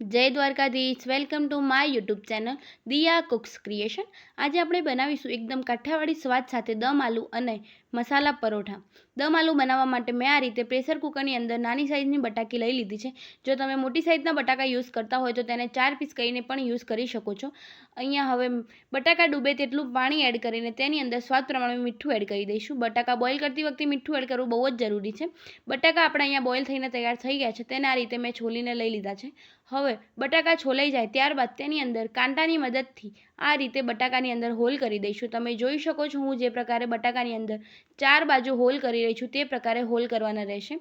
જય Dwarkadhish. Welcome to my YouTube channel Diya cooks creation આજે આપણે બનાવીશું એકદમ કાઠિયાવાડી સ્વાદ સાથે દમ આલુ અને મસાલા પરોઠા. દમ આલુ બનાવવા માટે મેં આ રીતે પ્રેશર કુકરની અંદર નાની સાઇઝની બટાકી લઈ લીધી છે. જો તમે મોટી સાઇઝના બટાકા યુઝ કરતા હોય તો તેને ચાર પીસ કરીને પણ યુઝ કરી શકો છો. અહીંયા હવે બટાકા ડૂબે તેટલું પાણી એડ કરીને તેની અંદર સ્વાદ પ્રમાણે મીઠું એડ કરી દઈશું. બટાકા બોઇલ કરતી વખતે મીઠું એડ કરવું બહુ જ જરૂરી છે. બટાકા આપણા અહીંયા બોઇલ થઈને તૈયાર થઈ ગયા છે, તેને આ રીતે મેં છોલીને લઈ લીધા છે. હવે બટાકા છોલાઈ જાય ત્યારબાદ તેની અંદર કાંટાની મદદથી આ રીતે બટાકાની અંદર હોલ કરી દઈશું. તમે જોઈ શકો છો હું જે પ્રકારે બટાકાની અંદર ચાર બાજુ હોલ કરી રહી છું તે પ્રકારે હોલ કરવાના રહેશે.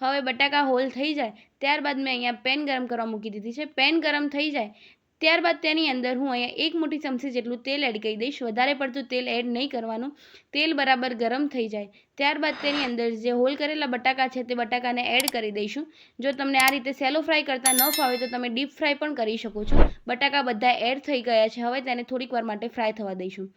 હવે બટાકા હોલ થઈ જાય, ત્યારબાદ મેં અહીંયા પેન ગરમ કરવા મૂકી દીધી છે. પેન ગરમ થઈ જાય ત્યારબાદ તેની અંદર હું અહીંયા એક મોટી ચમચી જેટલું તેલ એડ કરી દઈશ. વધારે પડતું તેલ એડ નહીં કરવાનું. તેલ બરાબર ગરમ થઈ જાય. ત્યારબાદ તેની અંદર જે હોલ કરેલા બટાકા છે તે બટાકાને એડ કરી દઈશું. જો તમને આ રીતે સેલો ફ્રાય કરતાં ન ફાવે તો તમે ડીપ ફ્રાય પણ કરી શકો છો. બટાકા બધા એડ થઈ ગયા છે. હવે તેને થોડીક વાર માટે ફ્રાય થવા દઈશું.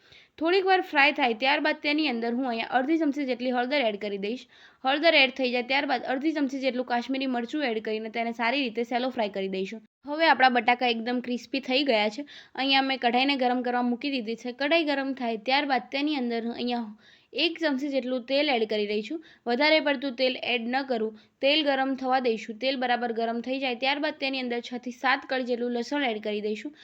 થોડીક વાર ફ્રાય થાય ત્યારબાદ તેની અંદર હું અહીંયા અડધી ચમચી જેટલી હળદર એડ કરી દઈશ. હળદર એડ થઈ જાય ત્યારબાદ અડધી ચમચી જેટલું કાશ્મીરી મરચું એડ કરીને તેને સારી રીતે સેલો ફ્રાય કરી દઈશું. હવે આપણા બટાકા એકદમ ક્રિસ્પી થઈ ગયા છે. અહીંયા મેં કઢાઈને ગરમ કરવા મૂકી દીધી છે. કઢાઈ ગરમ થાય ત્યારબાદ તેની અંદર અહીંયા એક ચમચી જેટલું તેલ એડ કરી રહી છું. વધારે પડતું તેલ એડ ન કરું. તેલ ગરમ થવા દઈશું. તેલ બરાબર ગરમ થઈ જાય ત્યારબાદ તેની અંદર છથી સાત કળ જેટલું લસણ એડ કરી દઈશું.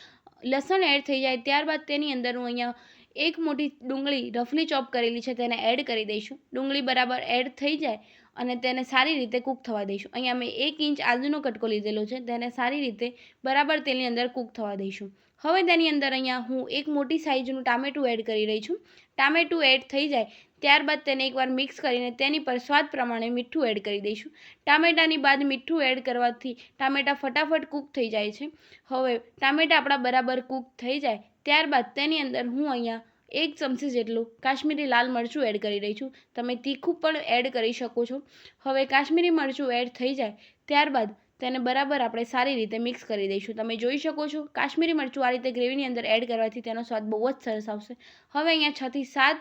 લસણ એડ થઈ જાય ત્યારબાદ તેની અંદર હું અહીંયા એક મોટી ડુંગળી રફલી ચોપ કરેલી છે તેને એડ કરી દઈશું. ડુંગળી બરાબર એડ થઈ જાય અને તેને સારી રીતે કૂક થવા દઈશું. અહીંયા મેં એક ઇંચ આદુનો કટકો લીધેલો છે તેને સારી રીતે બરાબર તેની અંદર કૂક થવા દઈશું. હવે તેની અંદર અહીંયા હું એક મોટી સાઇઝનું ટામેટું એડ કરી રહી છું. ટામેટું એડ થઈ જાય ત્યારબાદ તેને એકવાર મિક્સ કરીને તેની પર સ્વાદ પ્રમાણે મીઠું એડ કરી દઈશું. ટામેટાની બાદ મીઠું એડ કરવાથી ટામેટાં ફટાફટ કૂક થઈ જાય છે. હવે ટામેટાં આપણા બરાબર કૂક થઈ જાય ત્યારબાદ તેની અંદર હું અહીંયા એક ચમચી જેટલું કાશ્મીરી લાલ મરચું એડ કરી રહી છું. તમે તીખું પણ એડ કરી શકો છો. હવે કાશ્મીરી મરચું એડ થઈ જાય ત્યારબાદ તેને બરાબર આપણે સારી રીતે મિક્સ કરી દઈશું. તમે જોઈ શકો છો, કાશ્મીરી મરચું આ રીતે ગ્રેવીની અંદર એડ કરવાથી તેનો સ્વાદ બહુ જ સરસ આવશે. હવે અહીંયા છથી સાત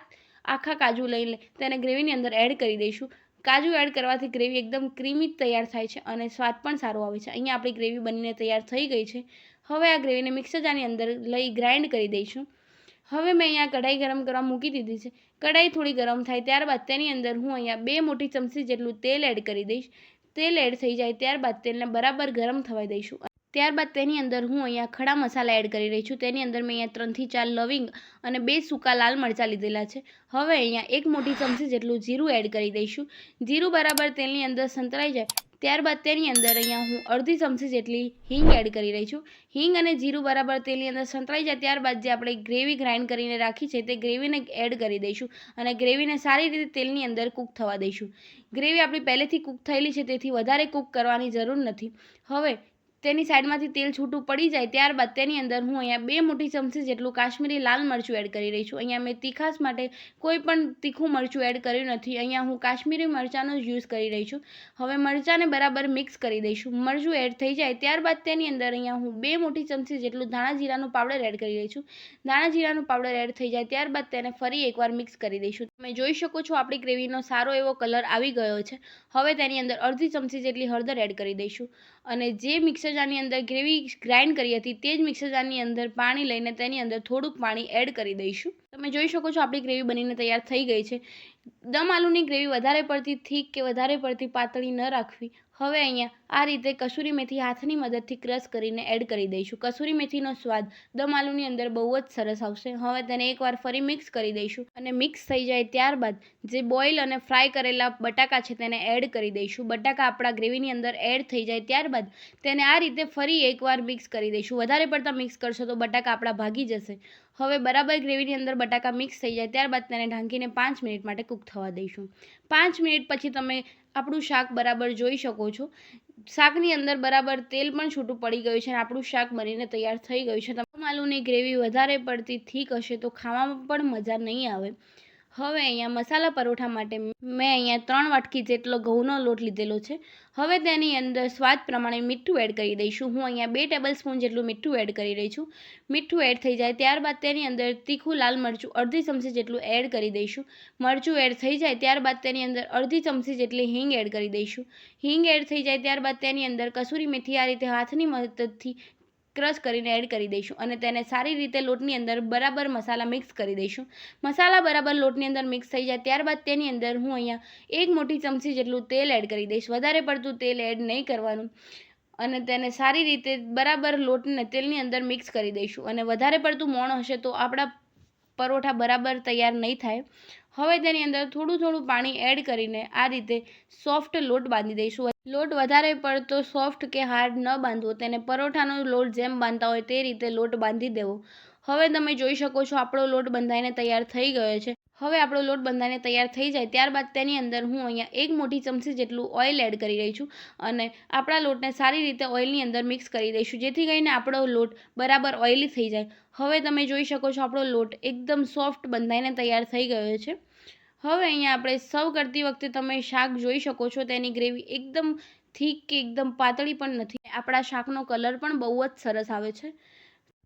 આખા કાજુ લઈ તેને ગ્રેવીની અંદર એડ કરી દઈશું. કાજુ એડ કરવાથી ગ્રેવી એકદમ ક્રીમી તૈયાર થાય છે અને સ્વાદ પણ સારો આવે છે. અહીંયા આપણી ગ્રેવી બનીને તૈયાર થઈ ગઈ છે. હવે આ ગ્રેવીને મિક્સર જારની અંદર લઈ ગ્રાઇન્ડ કરી દઈશું. હવે મેં અહીંયા કઢાઈ ગરમ કરવા મૂકી દીધી છે. કઢાઈ થોડી ગરમ થાય ત્યારબાદ તેની અંદર હું અહીંયા બે મોટી ચમચી જેટલું તેલ એડ કરી દઈશ. તેલ એડ થઈ જાય, ત્યારબાદ તેલને બરાબર ગરમ થવા દઈશું. ત્યારબાદ તેની અંદર હું અહીંયા ખડા મસાલા એડ કરી રહી છું. તેની અંદર મેં અહીંયા ત્રણથી ચાર લવિંગ અને બે સૂકા લાલ મરચાં લીધેલા છે. હવે અહીંયા એક મોટી ચમચી જેટલું જીરું એડ કરી દઈશું. જીરું બરાબર તેલની અંદર સંતળાઈ જાય ત્યારબાદ તેની અંદર અહીંયા હું અડધી ચમચી જેટલી હિંગ એડ કરી રહી છું. હિંગ અને જીરું બરાબર તેલની અંદર સંતળાઈ જાય ત્યારબાદ જે આપણે ગ્રેવી ગ્રાઇન્ડ કરીને રાખી છે તે ગ્રેવીને એડ કરી દઈશું અને ગ્રેવીને સારી રીતે તેલની અંદર કૂક થવા દઈશું. ગ્રેવી આપણી પહેલેથી કૂક થયેલી છે, તેથી વધારે કૂક કરવાની જરૂર નથી. હવે તેની સાઈડમાંથી તેલ છૂટું પડી જાય ત્યારબાદ તેની અંદર હું અહીંયા બે મોટી ચમચી જેટલું કાશ્મીરી લાલ મરચું એડ કરી રહી છું. અહીંયા મેં તીખાસ માટે કોઈ પણ તીખું મરચું એડ કર્યું નથી. અહીંયા હું કાશ્મીરી મરચાંનો જ યુઝ કરી રહી છું. હવે મરચાંને બરાબર મિક્સ કરી દઈશું. મરચું એડ થઈ જાય ત્યારબાદ તેની અંદર અહીંયા હું બે મોટી ચમચી જેટલું ધાણા જીરાનું પાવડર એડ કરી રહી છું. ધાણા જીરાનું પાવડર એડ થઈ જાય ત્યારબાદ તેને ફરી એકવાર મિક્સ કરી દઈશું. તમે જોઈ શકો છો આપણી ગ્રેવીનો સારો એવો કલર આવી ગયો છે. હવે તેની અંદર અડધી ચમચી જેટલી હળદર એડ કરી દઈશું. અને જે મિક્સર જારની અંદર ગ્રેવી ગ્રાઇન્ડ કરી હતી, તે જ મિક્સર જારની અંદર પાણી લઈને તેની અંદર થોડુંક પાણી એડ કરી દઈશું. તમે જોઈ શકો છો આપણી ગ્રેવી બનીને તૈયાર થઈ ગઈ છે. દમ આલુની ગ્રેવી વધારે પડતી થીક કે વધારે પડતી પાતળી ન રાખવી. હવે અહીંયા આ રીતે કસૂરી મેથી હાથની મદદથી ક્રશ કરીને એડ કરી દઈશું. કસૂરી મેથીનો સ્વાદ દમ આલુની અંદર બહુ જ સરસ આવશે. હવે તેને એકવાર ફરી મિક્સ કરી દઈશું અને મિક્સ થઈ જાય ત્યારબાદ જે બોઇલ અને ફ્રાય કરેલા બટાકા છે તેને એડ કરી દઈશું. બટાકા આપણા ગ્રેવીની અંદર એડ થઈ જાય ત્યારબાદ તેને આ રીતે ફરી એકવાર મિક્સ કરી દઈશું. વધારે પડતા મિક્સ કરશો તો બટાકા આપણા ભાગી જશે. હવે બરાબર ગ્રેવીની અંદર બટાકા મિક્સ થઈ જાય ત્યારબાદ તેને ઢાંકીને પાંચ મિનિટ માટે કૂક થવા દઈશું. પાંચ મિનિટ પછી તમે આપણું શાક બરાબર જોઈ શકો છો. શાકની અંદર બરાબર તેલ પણ છૂટું પડી ગયું છે અને આપણું શાક બનીને તૈયાર થઈ ગયું છે. તમામ આલુની ગ્રેવી વધારે પડતી થીક હશે તો ખાવામાં પણ મજા નહીં આવે. હવે અહીંયા મસાલા પરોઠા માટે મેં અહીંયા ત્રણ વાટકી જેટલો ઘઉંનો લોટ લીધેલો છે. હવે તેની અંદર સ્વાદ પ્રમાણે મીઠું એડ કરી દઈશું. હું અહીંયા બે ટેબલ સ્પૂન જેટલું મીઠું એડ કરી રહી છું. મીઠું એડ થઈ જાય ત્યારબાદ તેની અંદર તીખું લાલ મરચું અડધી ચમચી જેટલું એડ કરી દઈશું. મરચું એડ થઈ જાય ત્યારબાદ તેની અંદર અડધી ચમચી જેટલી હિંગ એડ કરી દઈશું. હિંગ એડ થઈ જાય ત્યારબાદ તેની અંદર કસૂરી મેથી આ રીતે હાથની મદદથી ક્રશ કરીને એડ કરી દઈશું અને તેને સારી રીતે લોટની અંદર બરાબર મસાલા મિક્સ કરી દઈશું. મસાલા બરાબર લોટની અંદર મિક્સ થઈ જાય ત્યારબાદ તેની અંદર હું અહીંયા એક મોટી ચમચી જેટલું તેલ એડ કરી દઈશ. વધારે પડતું તેલ એડ નહીં કરવાનું. અને તેને સારી રીતે બરાબર લોટને તેલની અંદર મિક્સ કરી દઈશું. અને વધારે પડતું મોણ હશે તો આપણા પરોઠા બરાબર તૈયાર નહીં થાય. હવે તેની અંદર થોડું થોડું પાણી એડ કરીને આ રીતે સોફ્ટ લોટ બાંધી દઈશું. લોટ વધારે પડતો સોફ્ટ કે હાર્ડ ન બાંધવો, તેને પરોઠાનો લોટ જેમ બાંધતા હોય તે રીતે લોટ બાંધી દેવો. હવે તમે જોઈ શકો છો આપણો લોટ બંધાઈને તૈયાર થઈ ગયો છે. હવે આપણો લોટ બંધાઈને તૈયાર થઈ જાય ત્યારબાદ તેની અંદર હું અહીંયા એક મોટી ચમચી જેટલું ઓઇલ એડ કરી રહી છું અને આપણા લોટને સારી રીતે ઓઇલની અંદર મિક્સ કરી દઈશું, જેથી કરીને આપણો લોટ બરાબર ઓઇલી થઈ જાય. હવે તમે જોઈ શકો છો આપણો લોટ એકદમ સોફ્ટ બંધાઈને તૈયાર થઈ ગયો છે. હવે અહીંયા આપણે સર્વ કરતી વખતે તમે શાક જોઈ શકો છો, તેની ગ્રેવી એકદમ થીક કે એકદમ પાતળી પણ નથી. આપણા શાકનો કલર પણ બહુ જ સરસ આવે છે.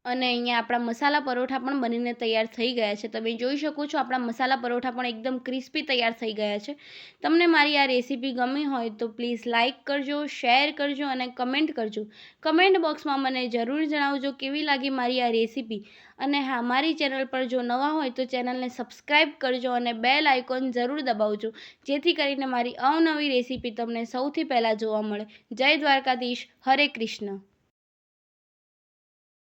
અને અહીંયા આપણા મસાલા પરોઠા પણ બનીને તૈયાર થઈ ગયા છે. તમે જોઈ શકો છો આપણા મસાલા પરોઠા પણ એકદમ ક્રિસ્પી તૈયાર થઈ ગયા છે. તમને મારી આ રેસીપી ગમી હોય તો પ્લીઝ લાઇક કરજો, શેર કરજો અને કમેન્ટ કરજો. કમેન્ટ બોક્સમાં મને જરૂર જણાવજો કેવી લાગી મારી આ રેસીપી. અને હા, મારી ચેનલ પર જો નવા હોય તો ચેનલને સબસ્ક્રાઈબ કરજો અને બેલ આઇકોન જરૂર દબાવજો. જેથી કરીને મારી અવનવી રેસીપી તમને સૌથી પહેલાં જોવા મળે. જય દ્વારકાધીશ. હરે કૃષ્ણ.